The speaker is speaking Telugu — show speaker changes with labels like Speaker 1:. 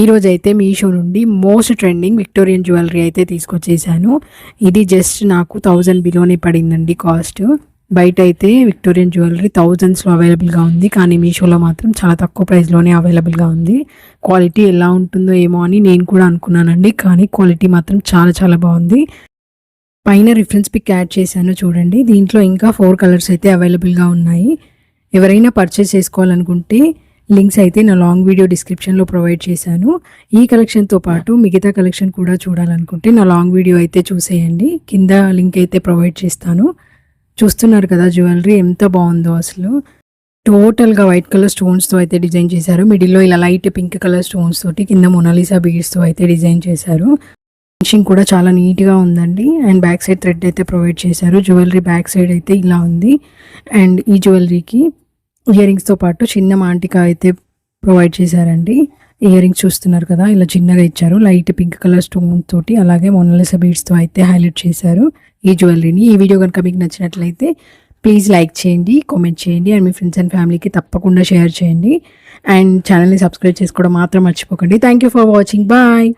Speaker 1: ఈరోజు అయితే మీషో నుండి మోస్ట్ ట్రెండింగ్ విక్టోరియన్ జ్యువెలరీ అయితే తీసుకొచ్చేసాను. ఇది జస్ట్ నాకు థౌజండ్ బిలోనే పడిందండి కాస్ట్. బయట అయితే విక్టోరియన్ జ్యువెలరీ థౌజండ్స్లో అవైలబుల్గా ఉంది కానీ మీషోలో మాత్రం చాలా తక్కువ ప్రైస్లోనే అవైలబుల్గా ఉంది. క్వాలిటీ ఎలా ఉంటుందో ఏమో అని నేను కూడా అనుకున్నానండి కానీ క్వాలిటీ మాత్రం చాలా చాలా బాగుంది. పైన రిఫరెన్స్ పిక్ యాడ్ చేశాను చూడండి దీంట్లో ఇంకా ఫోర్ కలర్స్ అయితే అవైలబుల్గా ఉన్నాయి. ఎవరైనా పర్చేస్ చేసుకోవాలనుకుంటే లింక్స్ అయితే నా లాంగ్ వీడియో డిస్క్రిప్షన్లో ప్రొవైడ్ చేశాను. ఈ కలెక్షన్తో పాటు మిగతా కలెక్షన్ కూడా చూడాలనుకుంటే నా లాంగ్ వీడియో అయితే చూసేయండి. కింద లింక్ అయితే ప్రొవైడ్ చేస్తాను. చూస్తున్నారు కదా జ్యువెలరీ ఎంత బాగుందో అసలు. టోటల్గా వైట్ కలర్ స్టోన్స్తో అయితే డిజైన్ చేశారు. మిడిల్లో ఇలా లైట్ పింక్ కలర్ స్టోన్స్ తోటి కింద మొనాలిసా బీడ్స్తో అయితే డిజైన్ చేశారు. ఫినిషింగ్ కూడా చాలా నీట్గా ఉందండి. అండ్ బ్యాక్ సైడ్ థ్రెడ్ అయితే ప్రొవైడ్ చేశారు. జ్యువెలరీ బ్యాక్ సైడ్ అయితే ఇలా ఉంది. అండ్ ఈ జ్యువెలరీకి ఇయరింగ్స్తో పాటు చిన్న మాంటిక అయితే ప్రొవైడ్ చేశారండి. ఇయరింగ్స్ చూస్తున్నారు కదా ఇలా చిన్నగా ఇచ్చారు. లైట్ పింక్ కలర్ స్టోన్ తోటి అలాగే మొనలిసా బీడ్స్తో అయితే హైలైట్ చేశారు ఈ జ్యువెలరీని. ఈ వీడియో కనుక మీకు నచ్చినట్లయితే ప్లీజ్ లైక్ చేయండి కామెంట్ చేయండి అండ్ మీ ఫ్రెండ్స్ అండ్ ఫ్యామిలీకి తప్పకుండా షేర్ చేయండి. అండ్ ఛానల్ని సబ్స్క్రైబ్ చేసుకోవడం మాత్రం మర్చిపోకండి. Thank you for watching. Bye.